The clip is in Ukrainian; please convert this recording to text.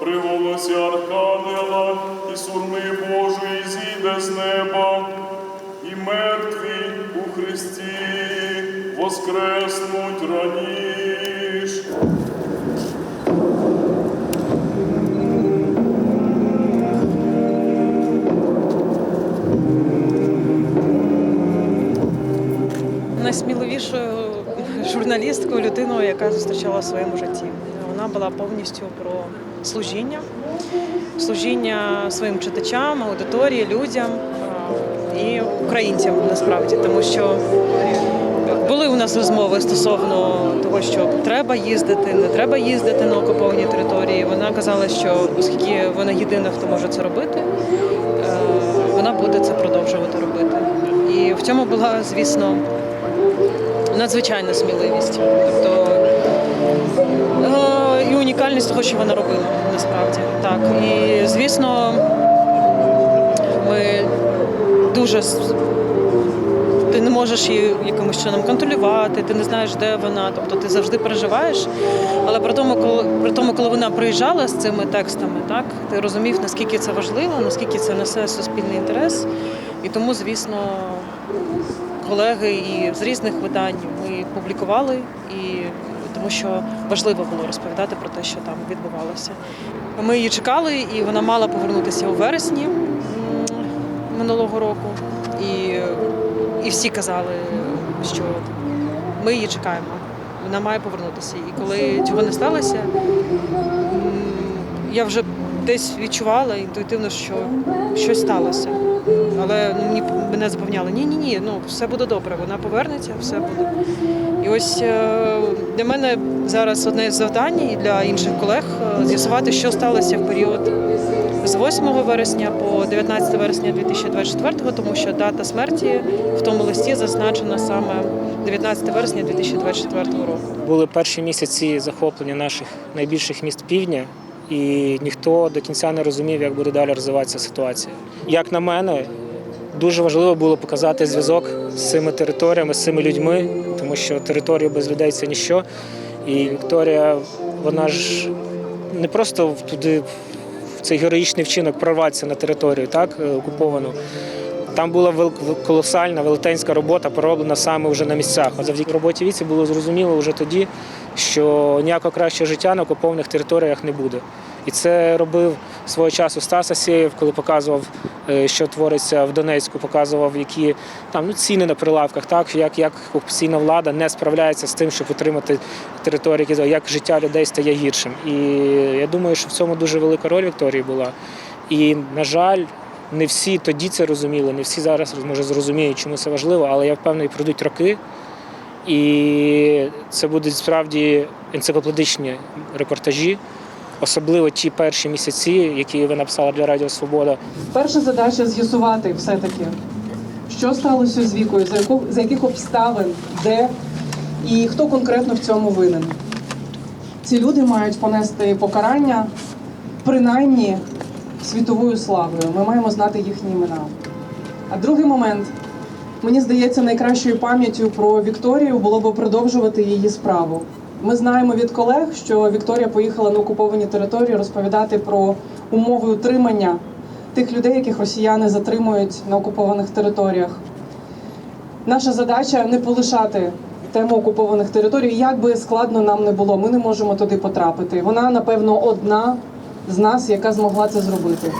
при голосі Архангела і сурми Божої зійде з неба, і мертві у Христі воскреснуть раніш! Найсміливішою журналісткою, людиною, яка зустрічала в своєму житті. Вона була повністю про служіння, служіння своїм читачам, аудиторії, людям і українцям насправді, тому що були у нас розмови стосовно того, що треба їздити, не треба їздити на окуповані території. Вона казала, що оскільки вона єдина, хто може це робити, е, вона буде це продовжувати робити. І в цьому була, звісно, надзвичайна сміливість. Тобто е, унікальність того, що вона робила насправді. Так. І звісно, ми дуже ти не можеш її якимось чином контролювати, ти не знаєш, де вона. Тобто ти завжди переживаєш. Але при тому, коли при тому, коли вона приїжджала з цими текстами, так ти розумів, наскільки це важливо, наскільки це несе суспільний інтерес. І тому, звісно, колеги і з різних видань ми публікували і. Тому що важливо було розповідати про те, що там відбувалося. Ми її чекали, і вона мала повернутися у вересні минулого року. І, і всі казали, що ми її чекаємо. Вона має повернутися. І коли цього не сталося, я вже десь відчувала інтуїтивно, що щось сталося. Але ну, мені мене запевняли, ні, ні, ні, ну все буде добре, вона повернеться, все буде. І ось е, для мене зараз одне з завдань і для інших колег е, з'ясувати, що сталося в період з 8 вересня по 19 вересня 2024, тому що дата смерті в тому листі зазначена саме 19 вересня 2024 року. Були перші місяці захоплення наших найбільших міст півдня, і ніхто до кінця не розумів, як буде далі розвиватися ситуація. Як на мене, дуже важливо було показати зв'язок з цими територіями, з цими людьми, тому що територія без людей це ніщо. І Вікторія, вона ж не просто туди в цей героїчний вчинок прорватися на територію, так е, окуповану. Там була колосальна велетенська робота, пророблена саме вже на місцях. От завдяки роботі віці було зрозуміло вже тоді, що ніякого кращого життя на окупованих територіях не буде. І це робив свого часу Стас Асєєв, коли показував, е, що твориться в Донецьку, показував, які там ну, ціни на прилавках, так як, як окупаційна влада не справляється з тим, щоб утримати території, як життя людей стає гіршим. І я думаю, що в цьому дуже велика роль Вікторії була. І, на жаль, не всі тоді це розуміли, не всі зараз може зрозуміють, чому це важливо, але я впевнений, пройдуть роки. І це будуть справді енциклопедичні репортажі, особливо ті перші місяці, які ви написали для Радіо Свобода. Перша задача з'ясувати все-таки, що сталося з вікою, за, яку, за яких обставин, де і хто конкретно в цьому винен. Ці люди мають понести покарання принаймні світовою славою. Ми маємо знати їхні імена. А другий момент, мені здається, найкращою пам'яттю про Вікторію було б продовжувати її справу. Ми знаємо від колег, що Вікторія поїхала на окуповані території розповідати про умови утримання тих людей, яких росіяни затримують на окупованих територіях. Наша задача не полишати тему окупованих територій, як би складно нам не було. Ми не можемо туди потрапити. Вона, напевно, одна з нас, яка змогла це зробити.